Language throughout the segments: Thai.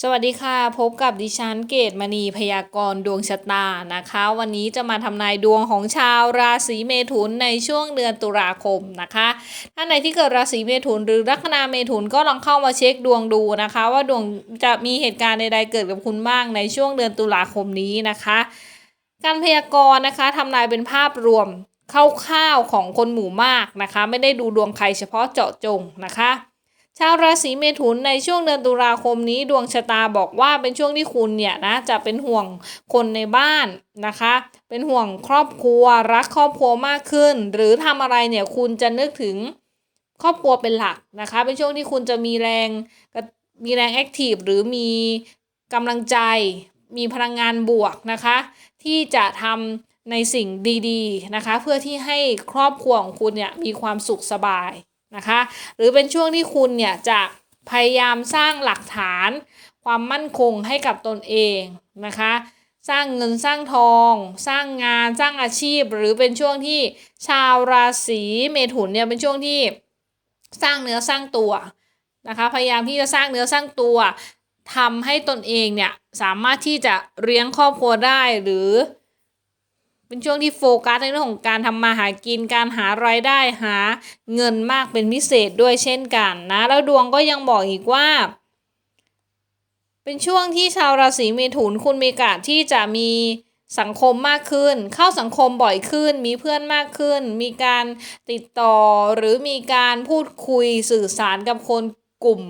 สวัสดีค่ะ พบกับดิฉันเกตมณีพยากรณ์ดวงชะตานะคะ วันนี้จะมาทำนายดวงของชาวราศีเมถุนในช่วงเดือนตุลาคมนะคะท่านใดที่เกิดราศีเมถุนหรือลัคนาเมถุนก็ลองเข้ามาเช็คดวงดูนะคะ ว่าดวงจะมีเหตุการณ์ใดๆเกิดกับคุณบ้างในช่วงเดือนตุลาคมนี้นะคะ การพยากรณ์นะคะทำนายเป็นภาพรวมคร่าวๆของคนหมู่มากนะคะ ไม่ได้ดูดวงใครเฉพาะเจาะจงนะคะาวราศีเมถุนในช่วงเดือนตุลาคมนี้ดวงชะตาบอกว่าเป็นช่วงที่คุณเนี่ยนะจะเป็นห่วงคนในบ้านนะคะ เป็นห่วงครอบครัวรักครอบครัวมากขึ้น หรือทำอะไรเนี่ยคุณจะนึกถึงครอบครัวเป็นหลักนะคะ เป็นช่วงที่คุณจะมีแรงมีแรงแอคทีฟหรือมีกำลังใจ มีพลังงานบวกนะคะ ที่จะทำในสิ่งดีๆนะคะ เพื่อที่ให้ครอบครัวของคุณเนี่ยมีความสุขสบาย นะคะ หรือเป็นช่วงที่คุณเนี่ยจะพยายามสร้างหลักฐานความมั่นคงให้กับตนเองนะคะ สร้างเงินสร้างทอง สร้างงานสร้างอาชีพ หรือเป็นช่วงที่ชาวราศีเมถุนเนี่ยเป็นช่วงที่สร้างเนื้อสร้างตัวนะคะพยายามที่จะสร้างเนื้อสร้างตัวทำให้ตนเองเนี่ยสามารถที่จะเลี้ยงครอบครัวได้หรือ เป็นช่วงที่โฟกัสในเรื่องของการทำมาหากินการหารายได้หาเงินมากเป็นพิเศษด้วยเช่นกันนะ แล้วดวงก็ยังบอกอีกว่า เป็นช่วงที่ชาวราศีเมถุนคุณมีโอกาสที่จะมีสังคมมากขึ้น เข้าสังคมบ่อยขึ้น มีเพื่อนมากขึ้น มีการติดต่อหรือมีการพูดคุยสื่อสารกับคนกลุ่ม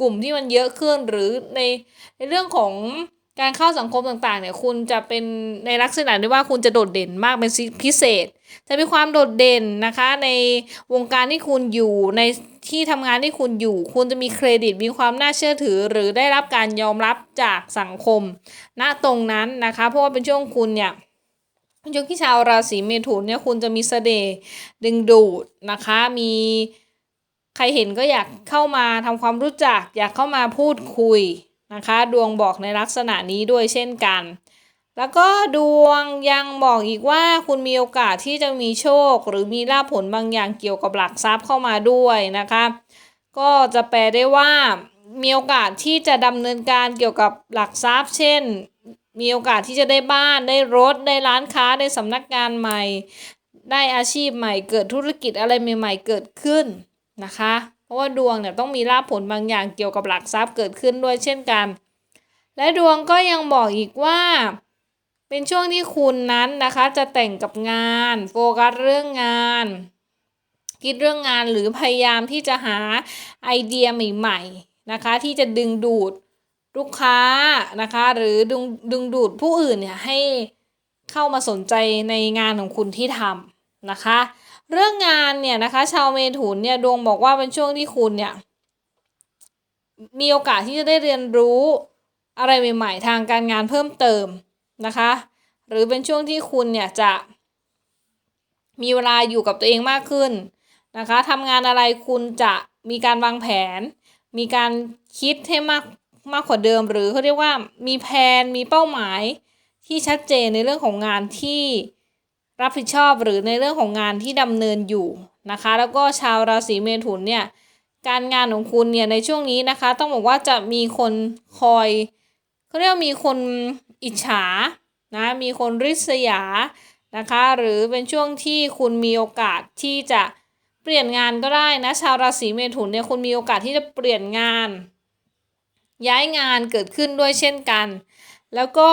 กลุ่มที่มันเยอะขึ้นหรือในในเรื่องของ การเข้าสังคมต่างๆเนี่ยคุณจะเป็นในลักษณะที่ว่าคุณจะโดดเด่นมากเป็นพิเศษ จะมีความโดดเด่นนะคะในวงการที่คุณอยู่ในที่ทำงานที่คุณอยู่ คุณจะมีเครดิตมีความน่าเชื่อถือ หรือได้รับการยอมรับจากสังคม ณตรงนั้นนะคะ เพราะว่าเป็นช่วงคุณเนี่ยช่วงที่ชาวราศีเมถุนเนี่ยคุณจะมีเสน่ห์ดึงดูดนะคะมีใครเห็นก็อยากเข้ามาทำความรู้จัก อยากเข้ามาพูดคุย นะคะ ดวงบอกในลักษณะนี้ด้วยเช่นกัน แล้วก็ดวงยังบอกอีกว่าคุณมีโอกาสที่จะมีโชค หรือมีลาภผลบางอย่างเกี่ยวกับหลักทรัพย์เข้ามาด้วยนะคะ ก็จะแปลได้ว่ามีโอกาสที่จะดำเนินการเกี่ยวกับหลักทรัพย์ เช่น มีโอกาสที่จะได้บ้านได้รถได้ร้านค้าได้สำนักงานใหม่ ได้อาชีพใหม่ เกิดธุรกิจอะไรใหม่ ๆ เกิดขึ้นนะคะ เพราะว่าดวงเนี่ยต้องมีลาภผลบางอย่างเกี่ยวกับหลักทรัพย์เกิดขึ้นด้วยเช่นกัน และดวงก็ยังบอกอีกว่า เป็นช่วงที่คุณนั้นนะคะ จะแต่งกับงาน โฟกัสเรื่องงาน คิดเรื่องงานหรือพยายามที่จะหาไอเดียใหม่ๆนะคะ ที่จะดึงดูดลูกค้านะคะ หรือดึงดึงดูดผู้อื่นเนี่ยให้เข้ามาสนใจในงานของคุณที่ทำ นะคะ เรื่องงานเนี่ยนะคะ ชาวเมถุนเนี่ยดวงบอกว่าเป็นช่วงที่คุณเนี่ยมีโอกาสที่จะได้เรียนรู้อะไรใหม่ ๆ ทางการงานเพิ่มเติมนะคะ หรือเป็นช่วงที่คุณเนี่ยจะมีเวลาอยู่กับตัวเองมากขึ้นนะคะทำงานอะไรคุณจะมีการวางแผน มีการคิดให้มากมากกว่าเดิม หรือเขาเรียกว่ามีแผนมีเป้าหมายที่ชัดเจนในเรื่องของงานที่ รับผิดชอบหรือในเรื่องของงานที่ดำเนินอยู่นะคะ แล้วก็ชาวราศีเมถุนเนี่ยการงานของคุณเนี่ยในช่วงนี้นะคะ ต้องบอกว่าจะมีคนคอยเขาเรียกมีคนอิจฉานะมีคนริษยานะคะ หรือเป็นช่วงที่คุณมีโอกาสที่จะเปลี่ยนงานก็ได้นะชาวราศีเมถุนเนี่ยคุณมีโอกาสที่จะเปลี่ยนงาน ย้ายงานเกิดขึ้นด้วยเช่นกัน แล้วก็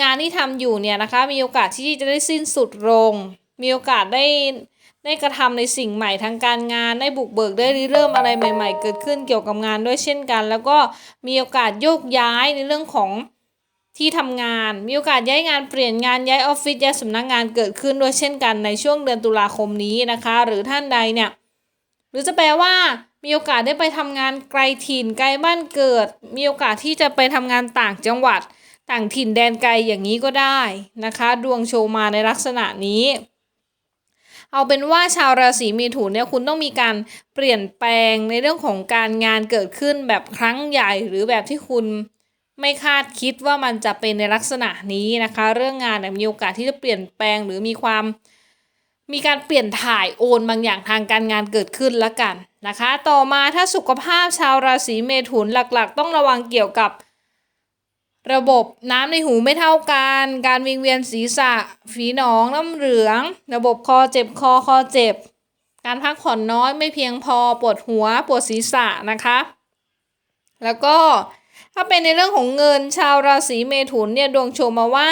งานที่ทำอยู่เนี่ยนะคะมีโอกาสที่จะได้สิ้นสุดลง มีโอกาสได้ได้กระทำในสิ่งใหม่ทางการงานได้บุกเบิกได้เริ่มอะไรใหม่ ๆ เกิดขึ้นเกี่ยวกับงานด้วยเช่นกัน แล้วก็มีโอกาสโยกย้ายในเรื่องของที่ทำงาน มีโอกาสย้ายงานเปลี่ยนงานย้ายออฟฟิศย้ายสำนักงงานเกิดขึ้นด้วยเช่นกันในช่วงเดือนตุลาคมนี้นะคะ หรือท่านใดเนี่ยหรือจะแปลว่ามีโอกาสได้ไปทำงานไกลถิ่นไกลบ้านเกิด มีโอกาสที่จะไปทำงานต่างจังหวัด ต่างถิ่นแดนไกลอย่างนี้ก็ได้นะคะ ดวงโชว์มาในลักษณะนี้ เอาเป็นว่าชาวราศีมีถุนเนี่ยคุณต้องมีการเปลี่ยนแปลงในเรื่องของการงานเกิดขึ้นแบบครั้งใหญ่หรือแบบที่คุณไม่คาดคิดว่ามันจะเป็นในลักษณะนี้นะคะ เรื่องงานมีโอกาสที่จะเปลี่ยนแปลงหรือมีความ มีการเปลี่ยนถ่ายโอนบางอย่างทางการงานเกิดขึ้นละกันนะคะ ต่อมาถ้าสุขภาพชาวราศีเมถุนหลักๆ ต้องระวังเกี่ยวกับ ระบบน้ำในหูไม่เท่ากัน การวิงเวียนศีรษะ ฝีหนองน้ำเหลือง ระบบคอเจ็บคอคอเจ็บ การพักผ่อนน้อยไม่เพียงพอปวดหัวปวดศีรษะนะคะ แล้วก็ถ้าเป็นในเรื่องของเงินชาวราศีเมถุนเนี่ยดวงโชว์มาว่า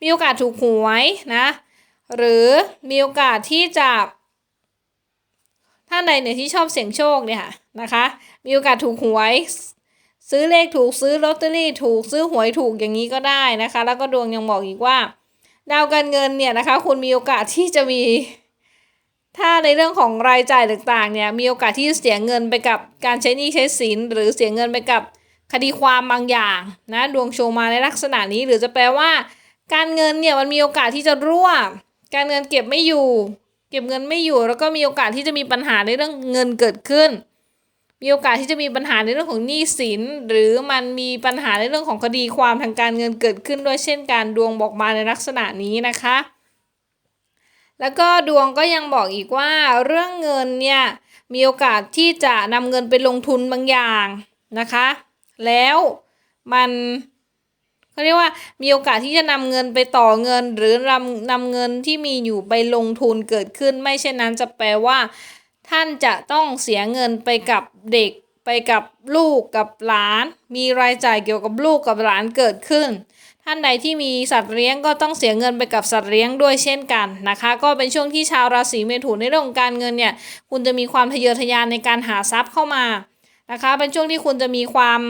มีโอกาสถูกหวยนะ หรือมีโอกาสที่จะท่านใดเนี่ยที่ชอบเสี่ยงโชคเนี่ยค่ะนะคะ มีโอกาสถูกหวย ซื้อเลขถูกซื้อลอตเตอรี่ถูกซื้อหวยถูกอย่างนี้ก็ได้นะคะ แล้วก็ดวงยังบอกอีกว่า ดาวการเงินเนี่ยนะคะ คุณมีโอกาสที่จะมี ถ้าในเรื่องของรายจ่ายต่างๆเนี่ยมีโอกาสที่จะเสียเงินไปกับการใช้หนี้ใช้สิน หรือเสียเงินไปกับคดีความบางอย่างนะดวงโชว์มาในลักษณะนี้ หรือจะแปลว่า การเงินเนี่ยมันมีโอกาสที่จะรั่ว การเงินเก็บไม่อยู่ เก็บเงินไม่อยู่ แล้วก็มีโอกาสที่จะมีปัญหาในเรื่องเงินเกิดขึ้น มีโอกาสที่จะมีปัญหาในเรื่องของหนี้สิน หรือมันมีปัญหาในเรื่องของคดีความทางการเงินเกิดขึ้นด้วยเช่นกันดวงบอกมาในลักษณะนี้นะคะ แล้วก็ดวงก็ยังบอกอีกว่าเรื่องเงินเนี่ยมีโอกาสที่จะนำเงินไปลงทุนบางอย่างนะคะ แล้วมันเขาเรียกว่ามีโอกาสที่จะนำเงินไปต่อเงิน หรือนำนำเงินที่มีอยู่ไปลงทุนเกิดขึ้น ไม่เช่นนั้นจะแปลว่า ท่านจะต้องเสียเงินไปกับเด็กไปกับลูกกับหลาน มีรายจ่ายเกี่ยวกับลูกกับหลานเกิดขึ้น ท่านใดที่มีสัตว์เลี้ยงก็ต้องเสียเงินไปกับสัตว์เลี้ยงด้วยเช่นกันนะคะ ก็เป็นช่วงที่ชาวราศีเมถุนในเรื่องของการเงินเนี่ยคุณจะมีความทะเยอทะยานในการหาทรัพย์เข้ามานะคะ เป็นช่วงที่คุณจะมีความ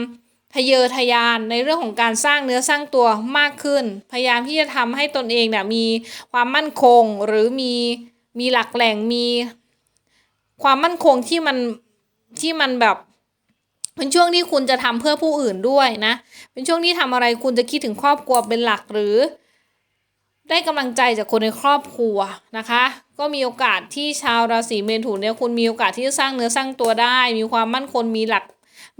ทะเยอทะยานในเรื่องของการสร้างเนื้อสร้างตัวมากขึ้น พยายามที่จะทำให้ตนเองเนี่ยมีความมั่นคงหรือมีมีหลักแหล่งมี ความมั่นคงที่มันที่มันแบบเป็นช่วงที่คุณจะทำเพื่อผู้อื่นด้วยนะ เป็นช่วงที่ทำอะไรคุณจะคิดถึงครอบครัวเป็นหลักหรือ ได้กำลังใจจากคนในครอบครัวนะคะ ก็มีโอกาสที่ชาวราศีเมถุนเนี่ยคุณมีโอกาสที่จะสร้างเนื้อสร้างตัวได้ มีความมั่นคงมีหลัก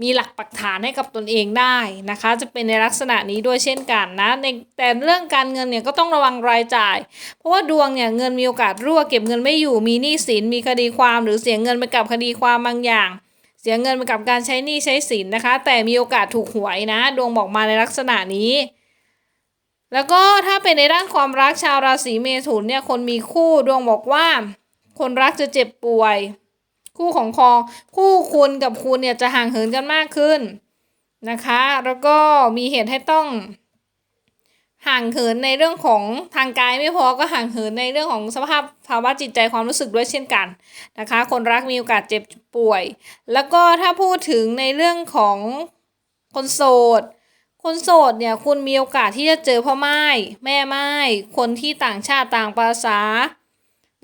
มีหลักปักฐานให้กับตนเองได้นะคะ จะเป็นในลักษณะนี้ด้วยเช่นกันนะในแต่เรื่องการเงินเนี่ยก็ต้องระวังรายจ่าย เพราะว่าดวงเนี่ยเงินมีโอกาสรั่วเก็บเงินไม่อยู่มีหนี้สินมีคดีความ หรือเสียเงินไปกับคดีความบางอย่าง เสียเงินไปกับการใช้หนี้ใช้สินนะคะ แต่มีโอกาสถูกหวยนะ ดวงบอกมาในลักษณะนี้แล้วก็ถ้าเป็นในด้านความรักชาวราศีเมถุนเนี่ยคนมีคู่ดวงบอกว่า คนรักจะเจ็บป่วย คู่ของคอคู่คุณกับคุณเนี่ยจะห่างเหินกันมากขึ้นนะคะ แล้วก็มีเหตุให้ต้อง ห่างเหินในเรื่องของทางกายไม่พอก็ห่างเหินในเรื่องของสภาพภาวะจิตใจความรู้สึกด้วยเช่นกันนะคะ คนรักมีโอกาสเจ็บป่วย แล้วก็ถ้าพูดถึงในเรื่องของคนโสดคนโสดเนี่ยคุณมีโอกาสที่จะเจอพ่อไม้แม่ไม้คนที่ต่างชาติต่างภาษา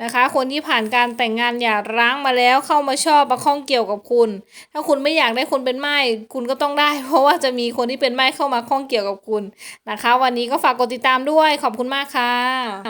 นะคะ คนที่ผ่านการแต่งงานอย่าร้างมาแล้วเข้ามาชอบมาข้องเกี่ยวกับคุณ ถ้าคุณไม่อยากได้คนเป็นไม้คุณก็ต้องได้ เพราะว่าจะมีคนที่เป็นไม้เข้ามาข้องเกี่ยวกับคุณนะคะ วันนี้ก็ฝากกดติดตามด้วยขอบคุณมากค่ะ